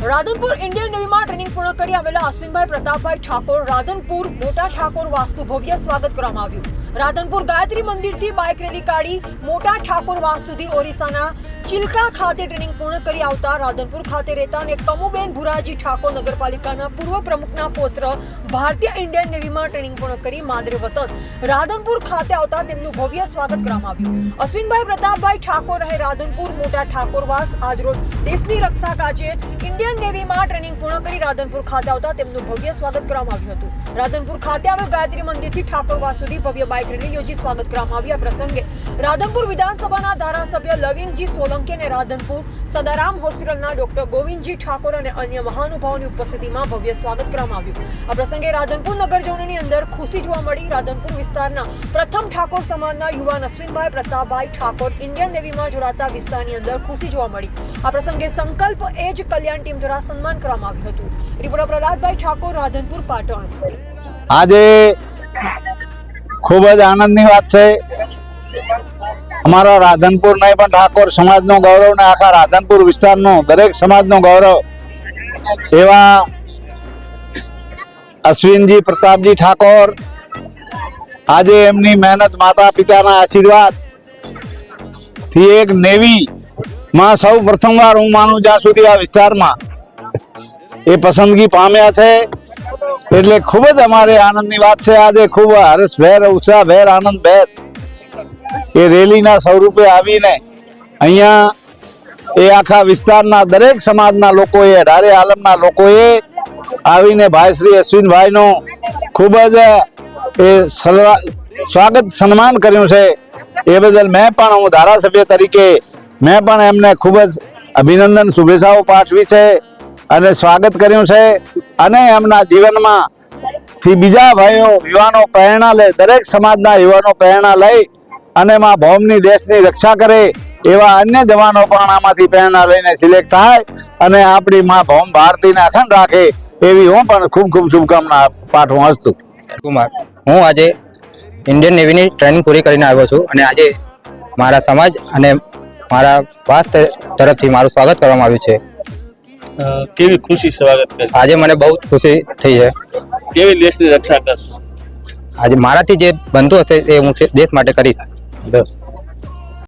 Radhanpur Indian નેવીમાં training પૂર્ણ કરી આવેલા અશ્વિનભાઈ પ્રતાપભાઈ ઠાકોર રાધનપુર મોટા ઠાકોર વાસ્તુ ભવ્ય સ્વાગત કરવામાં આવ્યું. રાધનપુર ગાયત્રી મંદિરથી બાઇક રેલી કાઢી મોટા ઠાકોર વાસ સુધી ઓરિસ્સાના ચિલ્કા ખાતે ટ્રેનિંગ પૂર્ણ કરી આવતા રાધનપુર ખાતે રહેતા અને કમુબેન ભુરાજી ઠાકોર નગરપાલિકાના પૂર્વ પ્રમુખના પુત્ર ભારતીય ઇન્ડિયન નેવીમાં ટ્રેનિંગ પૂર્ણ કરી માદરે વતન રાધનપુર ખાતે આવતા તેમનું ભવ્ય સ્વાગત કરવામાં આવ્યું. અશ્વિનભાઈ પ્રતાપભાઈ ઠાકોર રહે રાધનપુર મોટા ઠાકોરવાસ આજરોજ દેશની રક્ષા કાજે ઇન્ડિયન નેવીમાં ટ્રેનિંગ પૂર્ણ કરી રાધનપુર ખાતે આવતા તેમનું ભવ્ય સ્વાગત કરવામાં આવ્યું હતું. રાધનપુર ખાતે આવેલ ગાયત્રી મંદિરથી ઠાકોરવા સુધી ભવ્ય બાઇક રેલી યોજી સ્વાગત કરવામાં આવ્યું. પ્રસંગે રાધનપુર વિધાનસભાના ધારાસભ્ય લવિંગજી સોલંકી અને રાધનપુર સદારામ હોસ્પિટલના ડોક્ટર ગોવિંદજી ઠાકોર અને અન્ય મહાનુભાવોની ઉપસ્થિતિમાં ભવ્ય સ્વાગત કરવામાં આવ્યું. આ પ્રસંગે રાધનપુર નગરજનોની અંદર ખુશી જોવા મળી. રાધનપુર વિસ્તારના પ્રથમ ઠાકોર સમાજના યુવાન અશ્વિનભાઈ પ્રતાપભાઈ ઠાકોર ઇન્ડિયન નેવીમાં જોડાતા વિસ્તારની અંદર ખુશી જોવા મળી. આ પ્રસંગે સંકલ્પ એજ કલ્યાણ ટીમ દ્વારા સન્માન કરવામાં આવ્યું હતું. રિપોર્ટર પ્રહલાદભાઈ ઠાકોર, રાધનપુર, પાટણ. આજે ખૂબ જ આનંદની વાત છે. અમારા રાધનપુર નહીં પણ ઠાકોર સમાજનો ગૌરવ ને આખા રાધનપુર વિસ્તારનો દરેક સમાજનો ગૌરવ. એવા અશ્વિનજી પ્રતાપજી ઠાકોર, આજે એમની મહેનત માતા પિતાના આશીર્વાદથી એક નેવી માં સૌ પ્રથમવાર હું માનું જ્યાં સુધી આ વિસ્તારમાં એ પસંદગી પામ્યા છે. એટલે ખૂબ જ અમારે આનંદની વાત છે. આજે ખૂબ હર્ષભેર ઉત્સાહભેર આનંદભેર એ રેલીના સ્વરૂપે આવીને અહીંયા એ આખા વિસ્તારના દરેક સમાજના લોકોએ, અઢારે આલમના લોકોએ આવીને ભાઈ શ્રી અશ્વિનભાઈનો ખૂબ જ એ સ્વાગત, સન્માન કર્યું છે. એ બદલ મેં પણ હું ધારાસભ્ય તરીકે મેં પણ એમને ખૂબ જ અભિનંદન, શુભેચ્છાઓ પાઠવી છે અને સ્વાગત કર્યું છે અને એમના જીવનમાં થી બીજા ભાઈઓ, યુવાનો પ્રેરણા લે, દરેક સમાજના યુવાનો પ્રેરણા લઈ અને માં ભૌમની દેશની રક્ષા કરે એવા અન્ય જવાનો પણ આમાંથી પ્રેરણા લઈને સિલેક્ટ થાય અને આપણી માં ભૌમ ભારતીને અખંડ રાખે એવી હું પણ ખૂબ ખૂબ શુભકામના પાઠવું હસ્તું. કુમાર, હું આજે ઇન્ડિયન નેવીની ટ્રેનિંગ પૂરી કરીને આવ્યો છું અને આજે મારા સમાજ અને મારા વાસ તરફથી મારું સ્વાગત કરવામાં આવ્યું છે. કેવી ખુશી સ્વાગત કરે આજે મને બહુ ખુશી થઈ છે. કેવી દેશની રક્ષા કરશો? આજે મારાથી જે બનતું હશે એ હું દેશ માટે કરીશ.